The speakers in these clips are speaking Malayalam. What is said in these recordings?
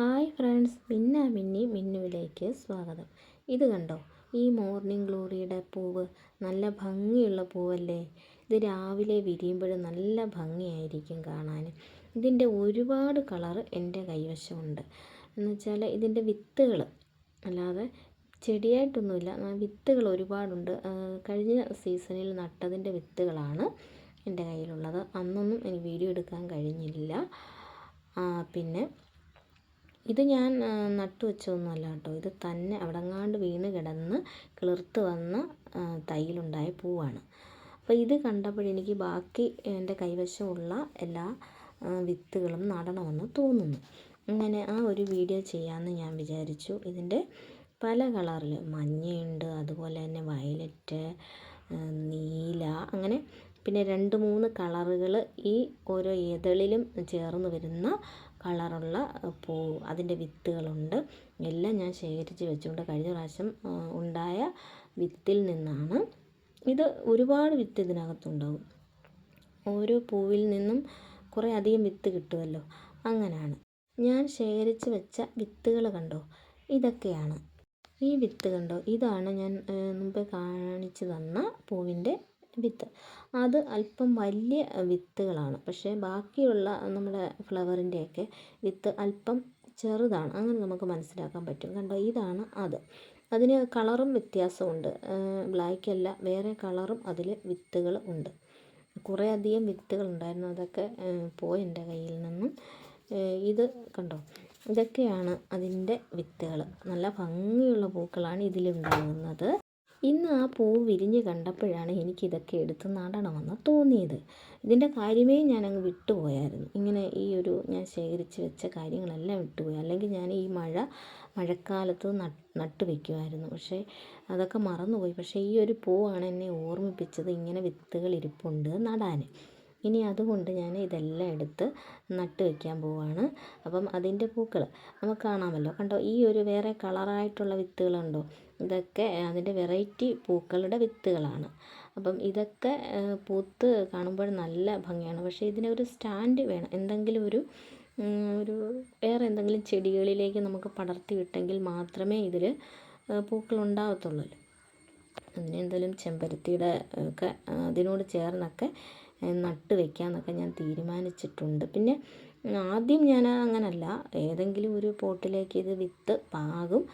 ഹായ് ഫ്രണ്ട്സ് മിന്ന മിന്നി മിന്നുവിലേക്ക് സ്വാഗതം. ഇത് കണ്ടോ? ഈ മോർണിംഗ് ഗ്ലോറിയുടെ പൂവ് നല്ല ഭംഗിയുള്ള പൂവല്ലേ? ഇത് രാവിലെ വിരിയുമ്പോൾ നല്ല ഭംഗിയായിരിക്കും കാണാൻ. ഇതിന്റെ ഒരുപാട് കളറ് എന്റെ കൈവശമുണ്ട്. എന്നുവെച്ചാൽ ഇതിന്റെ വിത്തുകൾ അല്ലാതെ ചെടിയായിട്ടൊന്നുമില്ല വിത്തുകൾ ഒരുപാടുണ്ട്. കഴിഞ്ഞ സീസണിൽ നട്ടതിന്റെ വിത്തുകളാണ് എന്റെ കയ്യിലുള്ളത്. അന്നൊന്നും എനിക്ക് വീഡിയോ എടുക്കാൻ കഴിഞ്ഞില്ല. പിന്നെ ഇത് ഞാൻ നട്ടു വെച്ചതൊന്നുമല്ല കേട്ടോ. ഇത് തന്നെ അവിടെങ്ങാണ്ട് വീണ് കിടന്ന് കിളിർത്ത് വന്ന തൈയിലുണ്ടായ പൂവാണ്. അപ്പോൾ ഇത് കണ്ടപ്പോഴെനിക്ക് ബാക്കി എന്റെ കൈവശമുള്ള എല്ലാ വിത്തുകളും നടണമെന്ന് തോന്നുന്നു. അങ്ങനെ ആ ഒരു വീഡിയോ ചെയ്യാമെന്ന് ഞാൻ വിചാരിച്ചു. ഇതിന്റെ പല കളറിൽ മഞ്ഞയുണ്ട് അതുപോലെ തന്നെ വയലറ്റ് നീല അങ്ങനെ പിന്നെ രണ്ട് മൂന്ന് കളറുകൾ ഈ ഓരോ ഏതളിലും ചേർന്ന് വരുന്ന കളറുള്ള പൂ അതിന്റെ വിത്തുകളുണ്ട്. എല്ലാം ഞാൻ ശേഖരിച്ച് വെച്ചുകൊണ്ട് കഴിഞ്ഞ പ്രാവശ്യം ഉണ്ടായ വിത്തിൽ നിന്നാണ്. ഇത് ഒരുപാട് വിത്ത് ഇതിനകത്തുണ്ടാവും. ഓരോ പൂവിൽ നിന്നും കുറേ അധികം വിത്ത് കിട്ടുമല്ലോ അങ്ങനെയാണ് ഞാൻ ശേഖരിച്ച് വെച്ച വിത്തുകൾ കണ്ടോ? ഇതൊക്കെയാണ്. ഈ വിത്ത് കണ്ടോ? ഇതാണ് ഞാൻ മുമ്പേ കാണിച്ചു തന്ന പൂവിന്റെ വിത്ത്. അത് അല്പം വലിയ വിത്തുകളാണ്. പക്ഷേ ബാക്കിയുള്ള നമ്മുടെ ഫ്ലവറിന്റെയൊക്കെ വിത്ത് അല്പം ചെറുതാണ്. അങ്ങനെ നമുക്ക് മനസ്സിലാക്കാൻ പറ്റും. കണ്ടോ? ഇതാണ് അത്. അതിന് കളറും വ്യത്യാസമുണ്ട്. ബ്ലാക്ക് അല്ല വേറെ കളറും അതിൽ വിത്തുകൾ ഉണ്ട്. കുറേ അധികം വിത്തുകൾ ഉണ്ടായിരുന്നു. അതൊക്കെ പോയി എന്റെ കയ്യിൽ നിന്നും. ഇത് കണ്ടോ? ഇതൊക്കെയാണ് അതിന്റെ വിത്തുകൾ. നല്ല ഭംഗിയുള്ള പൂക്കളാണ് ഇതിലുണ്ടാകുന്നത്. ഇന്ന് ആ പൂ വിരിഞ്ഞ് കണ്ടപ്പോഴാണ് എനിക്കിതൊക്കെ എടുത്ത് നടണമെന്ന് തോന്നിയത്. ഇതിന്റെ കാര്യമേ ഞാനങ്ങ് വിട്ടുപോയായിരുന്നു. ഇങ്ങനെ ഈ ഒരു ഞാൻ ശേഖരിച്ച് വെച്ച കാര്യങ്ങളെല്ലാം വിട്ടുപോയി. അല്ലെങ്കിൽ ഞാൻ ഈ മഴ മഴക്കാലത്ത് നട്ട് വയ്ക്കുമായിരുന്നു പക്ഷേ അതൊക്കെ മറന്നുപോയി. പക്ഷേ ഈ ഒരു പൂവാണ് എന്നെ ഓർമ്മിപ്പിച്ചത് ഇങ്ങനെ വിത്തുകൾ ഇരിപ്പുണ്ട് നടാൻ. ഇനി അതുകൊണ്ട് ഞാൻ ഇതെല്ലാം എടുത്ത് നട്ട് വയ്ക്കാൻ പോവാണ്. അപ്പം അതിന്റെ പൂക്കൾ നമുക്ക് കാണാമല്ലോ. കണ്ടോ ഈ ഒരു വേറെ കളറായിട്ടുള്ള വിത്തുകളുണ്ടോ? ഇതൊക്കെ അതിന്റെ വെറൈറ്റി പൂക്കളുടെ വിത്തുകളാണ്. അപ്പം ഇതൊക്കെ പൂത്ത് കാണുമ്പോൾ നല്ല ഭംഗിയാണ്. പക്ഷേ ഇതിനൊരു സ്റ്റാൻഡ് വേണം. എന്തെങ്കിലും ഒരു ഒരു വേറെ എന്തെങ്കിലും ചെടികളിലേക്ക് നമുക്ക് പടർത്തി വിട്ടെങ്കിൽ മാത്രമേ ഇതിൽ പൂക്കൾ ഉണ്ടാകത്തുള്ളൂ അതിന് എന്തെങ്കിലും ചെമ്പരത്തിയുടെ ഒക്കെ അതിനോട് ചേർന്നൊക്കെ നട്ട് വെക്കാമെന്നൊക്കെ ഞാൻ തീരുമാനിച്ചിട്ടുണ്ട്. പിന്നെ ആദ്യം ഞാൻ അങ്ങനല്ല. ഏതെങ്കിലും ഒരു പോട്ടിലേക്ക് ഇത് വിത്ത് പാകും.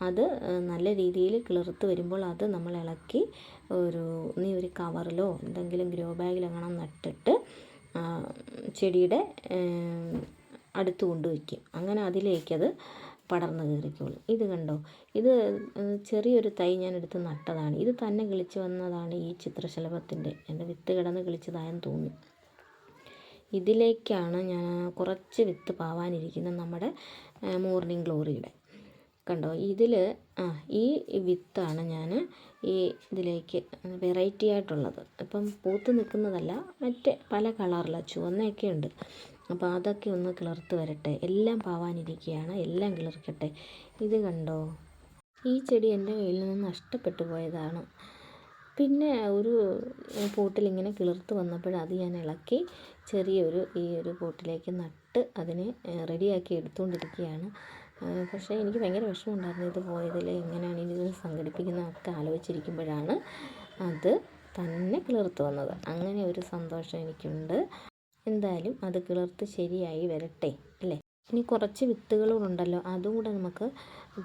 അത് നല്ല രീതിയിൽ കിളിർത്ത് വരുമ്പോൾ അത് നമ്മൾ ഇളക്കി ഒരു നീ ഒരു കവറിലോ എന്തെങ്കിലും ഗ്രോ ബാഗിലെങ്ങണം നട്ടിട്ട് ചെടിയുടെ അടുത്ത് കൊണ്ടുവയ്ക്കും അങ്ങനെ അതിലേക്കത് പടർന്നു കയറിക്കോളും. ഇത് കണ്ടോ? ഇത് ചെറിയൊരു തൈ ഞാൻ എടുത്ത് നട്ടതാണ്. ഇത് തന്നെ കിളിച്ച് വന്നതാണ് ഈ ചിത്രശലഭത്തിന്റെ. എന്റെ വിത്ത് കിടന്ന് കിളിച്ചതായെന്ന് തോന്നി. ഇതിലേക്കാണ് ഞാൻ കുറച്ച് വിത്ത് പാവാനിരിക്കുന്നത് നമ്മുടെ മോർണിംഗ് ഗ്ലോറിയുടെ. കണ്ടോ? ഇതിൽ ആ ഈ വിത്താണ് ഞാൻ ഈ ഇതിലേക്ക് വെറൈറ്റി ആയിട്ടുള്ളത്. ഇപ്പം പൂത്ത് നിൽക്കുന്നതല്ല മറ്റേ പല കളറിലാണ് ചുവന്നയൊക്കെ ഉണ്ട്. അപ്പോൾ അതൊക്കെ ഒന്ന് കിളിർത്ത് വരട്ടെ. എല്ലാം പാവാനിരിക്കുകയാണ് എല്ലാം കിളിർക്കട്ടെ. ഇത് കണ്ടോ? ഈ ചെടി എന്റെ കയ്യിൽ നിന്ന് നഷ്ടപ്പെട്ടു പോയതാണ്. പിന്നെ ഒരു പോട്ടിൽ ഇങ്ങനെ കിളിർത്ത് വന്നപ്പോൾ അത് ഞാൻ ഇളക്കി ചെറിയൊരു ഈ ഒരു പോട്ടിലേക്ക് നട്ട് അതിനെ റെഡിയാക്കി എടുത്തുകൊണ്ടിരിക്കുകയാണ്. പക്ഷേ എനിക്ക് ഭയങ്കര വിഷമമുണ്ടായിരുന്നു ഇത് പോയതിൽ. എങ്ങനെയാണ് ഇനി ഇത് സംഘടിപ്പിക്കുന്നതൊക്കെ ആലോചിച്ചിരിക്കുമ്പോഴാണ് അത് തന്നെ കിളിർത്ത് വന്നത്. അങ്ങനെ ഒരു സന്തോഷം എനിക്കുണ്ട്. എന്തായാലും അത് കിളിർത്ത് ശരിയായി വരട്ടെ അല്ലേ? ഇനി കുറച്ച് വിത്തുകളുണ്ടല്ലോ അതും കൂടെ നമുക്ക്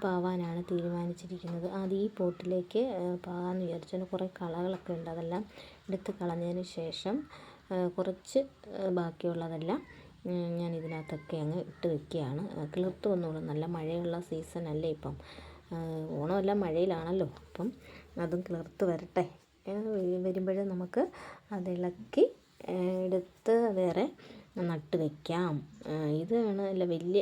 പാവാനാണ് തീരുമാനിച്ചിരിക്കുന്നത്. അത് ഈ പോട്ടിലേക്ക് പാകാമെന്ന് വിചാരിച്ചു കുറേ കളകളൊക്കെ ഉണ്ട്. അതെല്ലാം എടുത്ത് കളഞ്ഞതിന് ശേഷം കുറച്ച് ബാക്കിയുള്ളതെല്ലാം ഞാൻ ഇതിനകത്തൊക്കെ അങ്ങ് ഇട്ട് വെക്കുകയാണ്. കിളിർത്ത് വന്നോളും. നല്ല മഴയുള്ള സീസൺ അല്ലേ ഇപ്പം. ഓണമല്ല മഴയിലാണല്ലോ അപ്പം അതും കിളിർത്ത് വരട്ടെ. വരുമ്പോഴേ നമുക്ക് അതിളക്കി എടുത്ത് വേറെ നട്ട് വയ്ക്കാം ഇതാണ് അല്ല വലിയ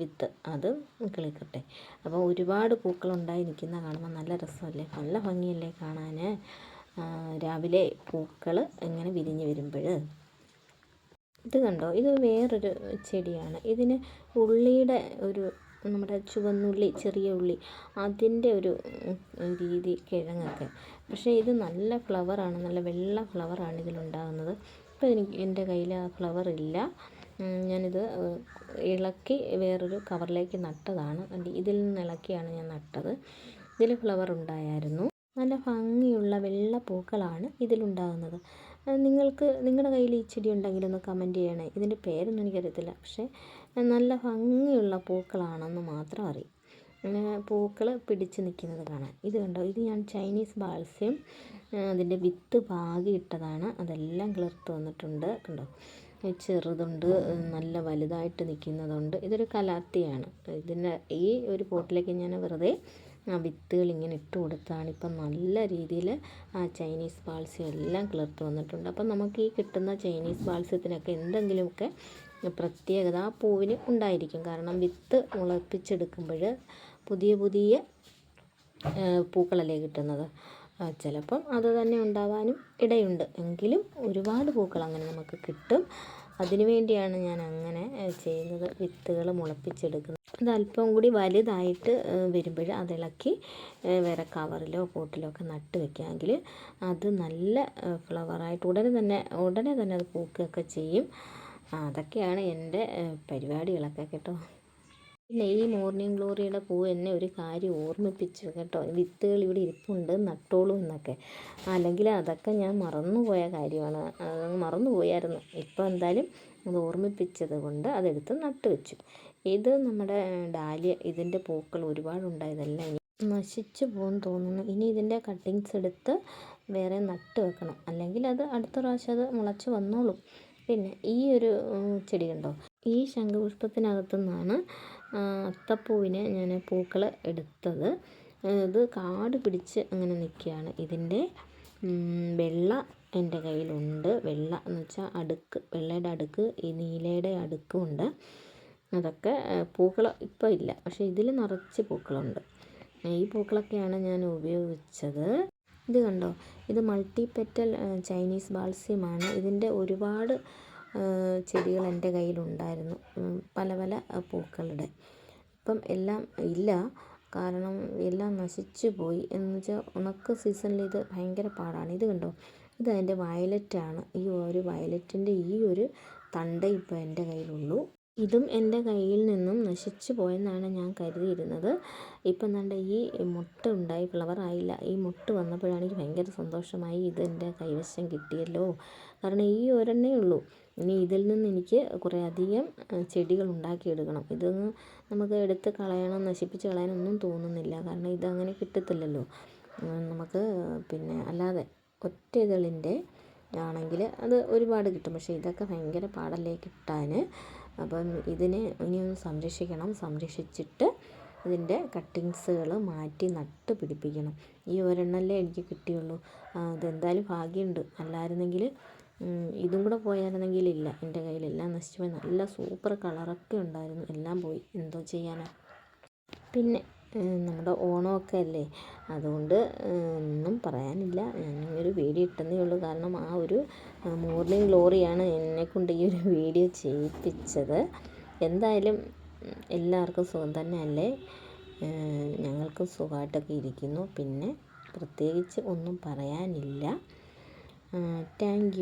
വിത്ത്. അത് കിളിക്കട്ടെ അപ്പോൾ ഒരുപാട് പൂക്കളുണ്ടായി നിൽക്കുന്ന കാണുമ്പോൾ നല്ല രസമല്ലേ? നല്ല ഭംഗിയല്ലേ കാണാൻ? രാവിലെ പൂക്കൾ ഇങ്ങനെ വിരിഞ്ഞ് വരുമ്പോൾ ഇത് കണ്ടോ? ഇത് വേറൊരു ചെടിയാണ്. ഇതിന് ഉള്ളിയുടെ ഒരു നമ്മുടെ ചുവന്നുള്ളി ചെറിയ ഉള്ളി അതിന്റെ ഒരു രീതി കിഴങ്ങൊക്കെ. പക്ഷേ ഇത് നല്ല ഫ്ലവറാണ് നല്ല വെള്ള ഫ്ലവറാണ് ഇതിലുണ്ടാകുന്നത്. ഇപ്പോൾ എനിക്ക് എന്റെ കയ്യിൽ ആ ഫ്ലവർ ഇല്ല. ഞാനിത് ഇളക്കി വേറൊരു കവറിലേക്ക് നട്ടതാണ്. ഇതിൽ നിന്ന് ഇളക്കിയാണ് ഞാൻ നട്ടത്. ഇതിൽ ഫ്ലവർ ഉണ്ടായിരുന്നു. നല്ല ഭംഗിയുള്ള വെള്ള പൂക്കളാണ് ഇതിലുണ്ടാകുന്നത്. നിങ്ങൾക്ക് നിങ്ങളുടെ കയ്യിൽ ഈ ചെടി ഉണ്ടെങ്കിൽ ഒന്ന് കമന്റ് ചെയ്യണേ. ഇതിന്റെ പേരൊന്നും എനിക്കറിയത്തില്ല. പക്ഷേ നല്ല ഭംഗിയുള്ള പൂക്കളാണെന്ന് മാത്രം അറിയും. പൂക്കൾ പിടിച്ച് നിൽക്കുന്നത് കാണാൻ. ഇത് കണ്ടോ? ഇത് ഞാൻ ചൈനീസ് ബാൾസ്യം അതിന്റെ വിത്ത് പാകി ഇട്ടതാണ്. അതെല്ലാം കിളിർത്ത് വന്നിട്ടുണ്ട്. കണ്ടോ? ചെറുതുണ്ട് നല്ല വലുതായിട്ട് നിൽക്കുന്നതുണ്ട്. ഇതൊരു കലാത്തിയാണ്. ഇതിന്റെ ഈ ഒരു പോട്ടിലേക്ക് ഞാൻ വെറുതെ വിത്തുകൾ ഇങ്ങനെ ഇട്ട് കൊടുത്താണ് ഇപ്പം നല്ല രീതിയിൽ ആ ചൈനീസ് പാൾസ്യം എല്ലാം കിളിർത്ത് വന്നിട്ടുണ്ട്. അപ്പം നമുക്ക് ഈ കിട്ടുന്ന ചൈനീസ് പാൾസ്യത്തിനൊക്കെ എന്തെങ്കിലുമൊക്കെ പ്രത്യേകത ആ പൂവിന് ഉണ്ടായിരിക്കും. കാരണം വിത്ത് മുളപ്പിച്ചെടുക്കുമ്പോൾ പുതിയ പുതിയ പൂക്കളല്ലേ കിട്ടുന്നത്. ചിലപ്പം അത് തന്നെ ഉണ്ടാവാനും ഇടയുണ്ട്. എങ്കിലും ഒരുപാട് പൂക്കൾ അങ്ങനെ നമുക്ക് കിട്ടും. അതിനു വേണ്ടിയാണ് ഞാൻ അങ്ങനെ ചെയ്യുന്നത്. വിത്തുകൾ മുളപ്പിച്ചെടുക്കുന്നത്. അത് അല്പം കൂടി വലുതായിട്ട് വരുമ്പോൾ അതിളക്കി വേറെ കവറിലോ പോട്ടിലോ ഒക്കെ നട്ട് വെക്കാമെങ്കിൽ അത് നല്ല ഫ്ലവറായിട്ട് ഉടനെ തന്നെ ഉടനെ തന്നെ അത് പൂക്കുകയൊക്കെ ചെയ്യും. അതൊക്കെയാണ് എന്റെ പരിപാടികളൊക്കെ കേട്ടോ. പിന്നെ ഈ മോർണിംഗ് ഗ്ലോറിയുടെ പൂ എന്നെ ഒരു കാര്യം ഓർമ്മിപ്പിച്ചു കേട്ടോ. വിത്തുകൾ ഇവിടെ ഇരിപ്പുണ്ട് നട്ടോളൂ എന്നൊക്കെ. അല്ലെങ്കിൽ അതൊക്കെ ഞാൻ മറന്നുപോയ കാര്യമാണ്. മറന്നുപോയായിരുന്നു. മറന്നു പോയായിരുന്നു ഇപ്പോൾ എന്തായാലും അത് ഓർമ്മിപ്പിച്ചത് കൊണ്ട് അതെടുത്ത് നട്ട് വെച്ചു. ഇത് നമ്മുടെ ഡാലിയ ഇതിന്റെ പൂക്കൾ ഒരുപാടുണ്ടായതല്ലേ? ഇനി നശിച്ചു പോകുമെന്ന് തോന്നുന്നു. ഇനി ഇതിന്റെ കട്ടിങ്സ് എടുത്ത് വേറെ നട്ട് വെക്കണം. അല്ലെങ്കിൽ അത് അടുത്ത പ്രാവശ്യം അത് മുളച്ച് വന്നോളും. പിന്നെ ഈ ഒരു ചെടി കണ്ടോ? ഈ ശംഖുപുഷ്പത്തിനകത്തു നിന്നാണ് അത്തപ്പൂവിനെ ഞാൻ പൂക്കൾ എടുത്തത്. ഇത് കാട് പിടിച്ച് അങ്ങനെ നിൽക്കുകയാണ്. ഇതിന്റെ വെള്ള എന്റെ കയ്യിലുണ്ട്. വെള്ള എന്ന് വെച്ചാൽ അടുക്ക് വെള്ളയുടെ അടുക്ക് ഈ നീലയുടെ അടുക്കും ഉണ്ട് അതൊക്കെ പൂക്കൾ ഇപ്പോൾ ഇല്ല. പക്ഷേ ഇതിൽ നിറച്ച് പൂക്കളുണ്ട്. ഈ പൂക്കളൊക്കെയാണ് ഞാൻ ഉപയോഗിച്ചത്. ഇത് കണ്ടോ? ഇത് മൾട്ടി പെറ്റൽ ചൈനീസ് ബാൾസ്യമാണ്. ഇതിന്റെ ഒരുപാട് ചെടികൾ എന്റെ കയ്യിലുണ്ടായിരുന്നു. പല പല പൂക്കളുടെ. ഇപ്പം എല്ലാം ഇല്ല. കാരണം എല്ലാം നശിച്ചു പോയി. എന്ന് വെച്ചാൽ ഉണക്ക് സീസണിൽ ഇത് ഭയങ്കര പാടാണ്. ഇത് കണ്ടോ? ഇത് അതിന്റെ വയലറ്റാണ്. ഈ ഒരു വയലറ്റിന്റെ ഈ ഒരു തണ്ട് ഇപ്പോൾ എന്റെ കയ്യിലുള്ളൂ. ഇതും എന്റെ കയ്യിൽ നിന്നും നശിച്ചു പോയെന്നാണ് ഞാൻ കരുതിയിരുന്നത്. ഇപ്പം ദാണ്ട ഈ മുട്ട ഉണ്ടായി ഫ്ലവറായില്ല ഈ മുട്ട് വന്നപ്പോഴാണ് എനിക്ക് ഭയങ്കര സന്തോഷമായി ഇതെന്റെ കൈവശം കിട്ടിയല്ലോ. കാരണം ഈ ഒരെണ്ണേ ഉള്ളൂ. ഇനി ഇതിൽ നിന്ന് എനിക്ക് കുറേ അധികം ചെടികൾ ഉണ്ടാക്കിയെടുക്കണം. ഇതൊന്നും നമുക്ക് എടുത്ത് കളയണം നശിപ്പിച്ച് കളയാനൊന്നും തോന്നുന്നില്ല. കാരണം ഇതങ്ങനെ കിട്ടത്തില്ലല്ലോ. നമുക്ക് പിന്നെ അല്ലാതെ ഒറ്റ ഇതളിന്റെ ആണെങ്കിൽ അത് ഒരുപാട് കിട്ടും. പക്ഷേ ഇതൊക്കെ ഭയങ്കര പാടല്ലേ കിട്ടാൻ. അപ്പം ഇതിനെ ഇനി ഒന്ന് സംരക്ഷിക്കണം. സംരക്ഷിച്ചിട്ട് ഇതിന്റെ കട്ടിങ്സുകൾ മാറ്റി നട്ട് പിടിപ്പിക്കണം. ഈ ഒരെണ്ണമല്ലേ എനിക്ക് കിട്ടിയുള്ളൂ. അതെന്തായാലും ഭാഗ്യമുണ്ട്. അല്ലായിരുന്നെങ്കിൽ ഇതും കൂടെ പോയായിരുന്നെങ്കിൽ ഇല്ല. എന്റെ കയ്യിൽ എല്ലാം നശിച്ചു പോയി. നല്ല സൂപ്പർ കളറൊക്കെ ഉണ്ടായിരുന്നു. എല്ലാം പോയി. എന്തോ ചെയ്യാനാണ് പിന്നെ നമ്മുടെ ഓണമൊക്കെ അല്ലേ? അതുകൊണ്ട് ഒന്നും പറയാനില്ല. ഞാൻ ഒരു വീഡിയോ ഇട്ടെന്നേ ഉള്ളൂ. കാരണം ആ ഒരു മോർണിംഗ് ഗ്ലോറിയാണ് എന്നെക്കൊണ്ട് ഈ ഒരു വീഡിയോ ചെയ്യിപ്പിച്ചത്. എന്തായാലും എല്ലാവർക്കും സുഖം തന്നെയല്ലേ? ഞങ്ങൾക്കും സുഖമായിട്ടൊക്കെ ഇരിക്കുന്നു. പിന്നെ പ്രത്യേകിച്ച് ഒന്നും പറയാനില്ല. താങ്ക്